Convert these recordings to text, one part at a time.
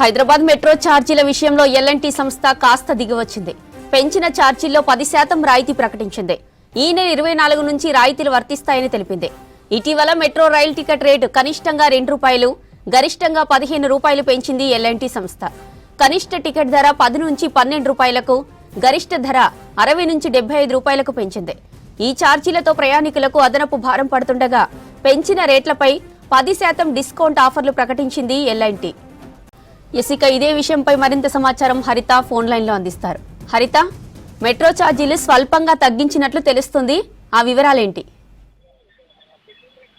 Hyderabad metro ఛార్జీల విషయంలో L&T సంస్థ కాస్త దిగివచ్చింది. పెంచిన ఛార్జీల్లో పది శాతం రాయితీ ప్రకటించింది. ఈ నెల ఇరవై నాలుగు నుంచి రాయితీలు వర్తిస్తాయని తెలిపింది. ఇటీవల మెట్రో రైల్ టికెట్ రేటు కనిష్టంగా రెండు రూపాయలు గరిష్టంగా పదిహేను రూపాయలు పెంచింది ఎల్ఎన్టీ సంస్థ. కనిష్ట టికెట్ ధర పది నుంచి పన్నెండు రూపాయలకు గరిష్ట ధర అరవై నుంచి డెబ్బై ఐదు రూపాయలకు పెంచింది. ఈ ఛార్జీలతో ప్రయాణికులకు అదనపు భారం పడుతుండగా పెంచిన రేట్లపై పది శాతం డిస్కౌంట్ ఆఫర్లు ప్రకటించింది ఎల్ఎన్టీ ఎసిక ఇదే విషయంపై మరింత సమాచారం హరిత ఫోన్ లైన్లో అందిస్తారు. హరిత మెట్రో ఛార్జీలు స్వల్పంగా తగ్గించినట్లు తెలుస్తుంది. ఆ వివరాలేంటి?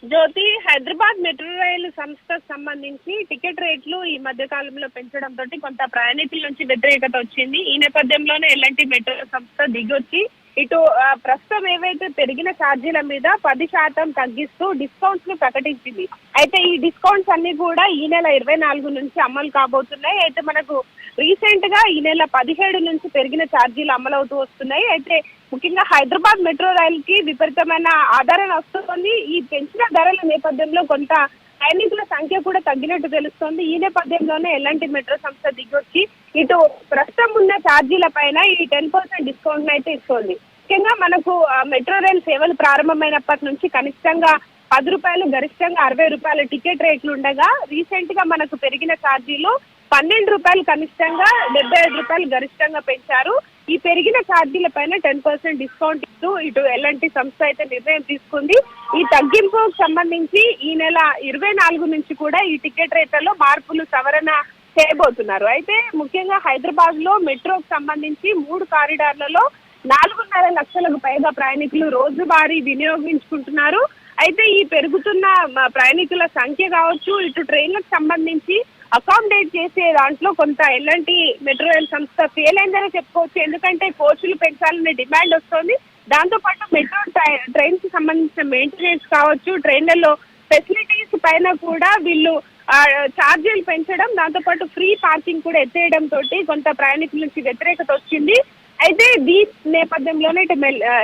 జ్యోతి హైదరాబాద్ మెట్రో రైలు సంస్థకు సంబంధించి టికెట్ రేట్లు ఈ మధ్య కాలంలో పెంచడంతో కొంత ప్రయాణికుల నుంచి వ్యతిరేకత వచ్చింది. ఈ నేపథ్యంలోనే ఎలాంటి మెట్రో సంస్థ దిగొచ్చి ఇటు ప్రస్తుతం ఏవైతే పెరిగిన ఛార్జీల మీద పది శాతం తగ్గిస్తూ డిస్కౌంట్స్ను ప్రకటించింది. అయితే ఈ డిస్కౌంట్స్ అన్ని కూడా ఈ నెల ఇరవై నాలుగు నుంచి అమలు కాబోతున్నాయి. అయితే మనకు రీసెంట్గా ఈ నెల పదిహేడు నుంచి పెరిగిన ఛార్జీలు అమలవుతూ వస్తున్నాయి. అయితే ముఖ్యంగా హైదరాబాద్ మెట్రో రైల్కి విపరీతమైన ఆదరణ వస్తుంది. ఈ పెంచిన ధరల నేపథ్యంలో కొంత ప్రయాణికుల సంఖ్య కూడా తగ్గినట్టు తెలుస్తోంది. ఈ నేపథ్యంలోనే ఎలాంటి మెట్రో సంస్థ దిగొచ్చి ఇటు ప్రస్తుతం ఉన్న ఛార్జీల పైన ఈ టెన్ పర్సెంట్ డిస్కౌంట్ అయితే ఇస్తోంది. ముఖ్యంగా మనకు మెట్రో రైల్ సేవలు ప్రారంభమైనప్పటి నుంచి కనిష్టంగా పది రూపాయలు గరిష్టంగా అరవై రూపాయల టికెట్ రేట్లు ఉండగా రీసెంట్గా మనకు పెరిగిన ఛార్జీలు పన్నెండు రూపాయలు కనిష్టంగా డెబ్బై ఐదు రూపాయలు గరిష్టంగా పెంచారు. ఈ పెరిగిన ఛార్జీల పైన టెన్ పర్సెంట్ డిస్కౌంట్ ఇస్తూ ఇటు ఎల్ఎన్టీ సంస్థ అయితే నిర్ణయం తీసుకుంది. ఈ తగ్గింపుకు సంబంధించి ఈ నెల ఇరవై నాలుగు నుంచి కూడా ఈ టికెట్ రేట్లలో మార్పులు సవరణ చేయబోతున్నారు. అయితే ముఖ్యంగా హైదరాబాద్లో మెట్రోకు సంబంధించి మూడు కారిడార్లలో నాలుగున్నర లక్షలకు పైగా ప్రయాణికులు రోజువారీ వినియోగించుకుంటున్నారు. అయితే ఈ పెరుగుతున్న ప్రయాణికుల సంఖ్య కావచ్చు ఇటు ట్రైన్లకు సంబంధించి అకామిడేట్ చేసే దాంట్లో కొంత ఎలాంటి మెట్రో రైల్ సంస్థ ఫెయిల్ అయిందనే చెప్పుకోవచ్చు. ఎందుకంటే కోచ్లు పెంచాలనే డిమాండ్ వస్తుంది. దాంతో పాటు మెట్రో ట్రైన్స్కి సంబంధించిన మెయింటెనెన్స్ కావచ్చు ట్రైన్లలో ఫెసిలిటీస్ పైన కూడా వీళ్ళు ఛార్జీలు పెంచడం దాంతో పాటు ఫ్రీ పార్కింగ్ కూడా ఎత్తేయడం తోటి కొంత ప్రయాణికుల నుంచి వ్యతిరేకత వచ్చింది. అయితే దీ నేపథ్యంలోనే ఇటు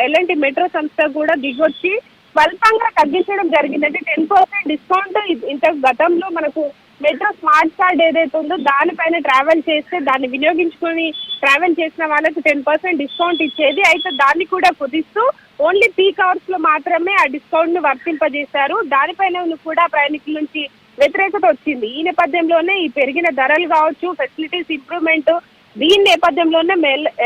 ఎలాంటి మెట్రో సంస్థ కూడా దిగొచ్చి స్వల్పంగా తగ్గించడం జరిగింది. అంటే టెన్ పర్సెంట్ డిస్కౌంట్ ఇంత గతంలో మనకు మెట్రో స్మార్ట్ కార్డ్ ఏదైతే ఉందో దానిపైన ట్రావెల్ చేస్తే దాన్ని వినియోగించుకొని ట్రావెల్ చేసిన వాళ్ళకి టెన్ పర్సెంట్ డిస్కౌంట్ ఇచ్చేది. అయితే దాన్ని కూడా కుదిస్తూ ఓన్లీ పీక్ అవర్స్లో మాత్రమే ఆ డిస్కౌంట్ను వర్తింపజేశారు. దానిపైన కూడా ప్రయాణికుల నుంచి వ్యతిరేకత వచ్చింది. ఈ నేపథ్యంలోనే ఈ పెరిగిన ధరలు కావచ్చు ఫెసిలిటీస్ ఇంప్రూవ్మెంట్ దీని నేపథ్యంలోనే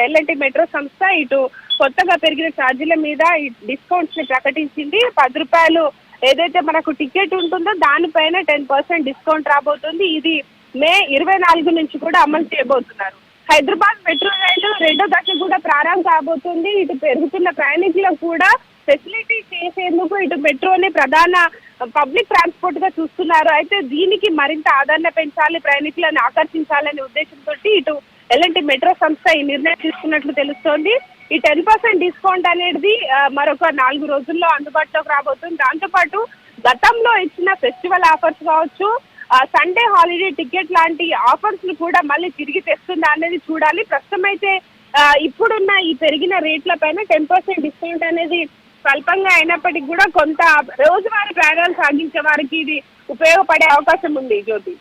ఎల్ఎన్టీ మెట్రో సంస్థ ఇటు కొత్తగా పెరిగిన ఛార్జీల మీద డిస్కౌంట్స్ని ప్రకటించింది. పది రూపాయలు ఏదైతే మనకు టికెట్ ఉంటుందో దానిపైన టెన్ పర్సెంట్ డిస్కౌంట్ రాబోతుంది. ఇది మే ఇరవై నాలుగు నుంచి కూడా అమలు చేయబోతున్నారు. హైదరాబాద్ మెట్రో రైలు రెండో దశ కూడా ప్రారంభం కాబోతుంది. ఇటు పెరుగుతున్న ప్రయాణికులకు కూడా ఫెసిలిటీ చేసేందుకు ఇటు మెట్రోని ప్రధాన పబ్లిక్ ట్రాన్స్పోర్ట్గా చూస్తున్నారు. అయితే దీనికి మరింత ఆదరణ పెంచాలి ప్రయాణికులను ఆకర్షించాలనే ఉద్దేశంతో ఇటు ఎలాంటి మెట్రో సంస్థ ఈ నిర్ణయం తీసుకున్నట్లు తెలుస్తోంది. ఈ టెన్ పర్సెంట్ డిస్కౌంట్ అనేది మరొక నాలుగు రోజుల్లో అందుబాటులోకి రాబోతుంది. దాంతోపాటు గతంలో ఇచ్చిన ఫెస్టివల్ ఆఫర్స్ కావచ్చు సండే హాలిడే టికెట్ లాంటి ఆఫర్స్ను కూడా మళ్ళీ తిరిగి తెస్తుందా అనేది చూడాలి. ప్రస్తుతం అయితే ఇప్పుడున్న ఈ పెరిగిన రేట్ల పైన టెన్ పర్సెంట్ డిస్కౌంట్ అనేది స్వల్పంగా అయినప్పటికీ కూడా కొంత రోజువారీ ప్రయాణాలు సాగించే వారికి ఇది ఉపయోగపడే అవకాశం ఉంది. జ్యోతి